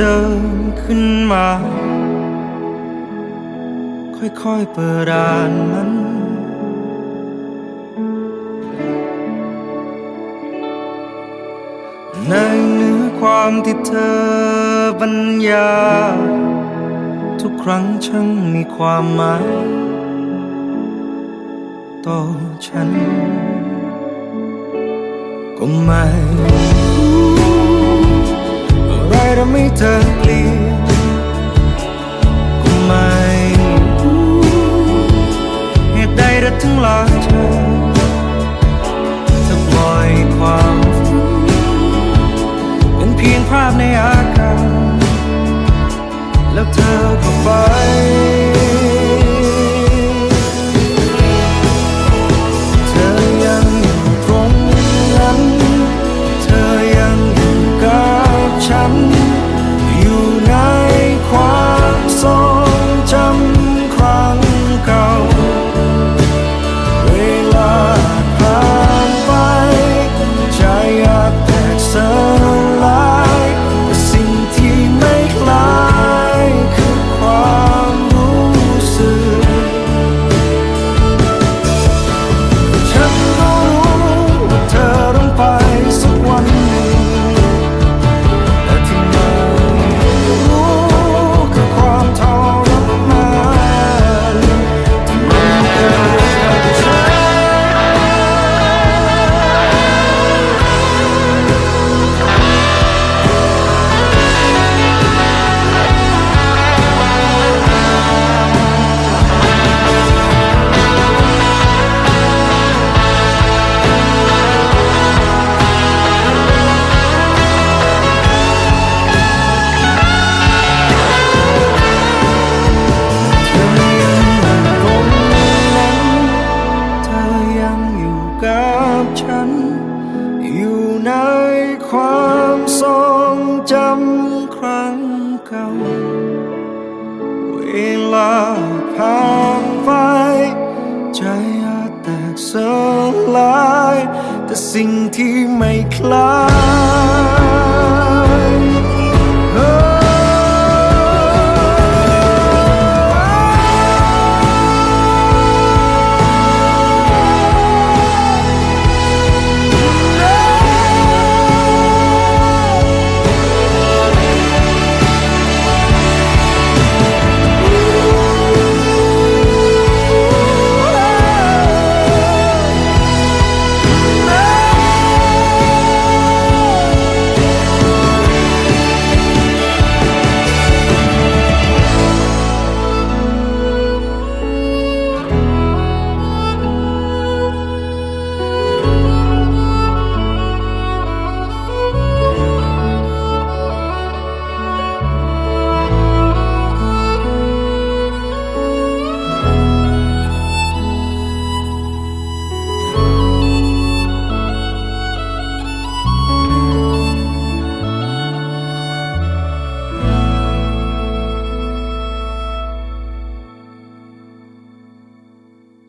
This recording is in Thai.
เดิมขึ้นมา ค่อยๆเปิดอ่านมันในเนื้อความที่เธอบรรยายทุกครั้งช่างมีความหมายต่อฉัน ก็ไม่ ทำให้เธอเปลี่ยนก็ไม่รู้เหตุใดเธอถึงหลาเธอจะปล่อยความเป็นเพียงภาพในอากาศแล้วเธอ ความทรงจำครั้งเก่า เวลาผ่านไป ใจอาจแตกสลาย แต่สิ่งที่ไม่คล้าย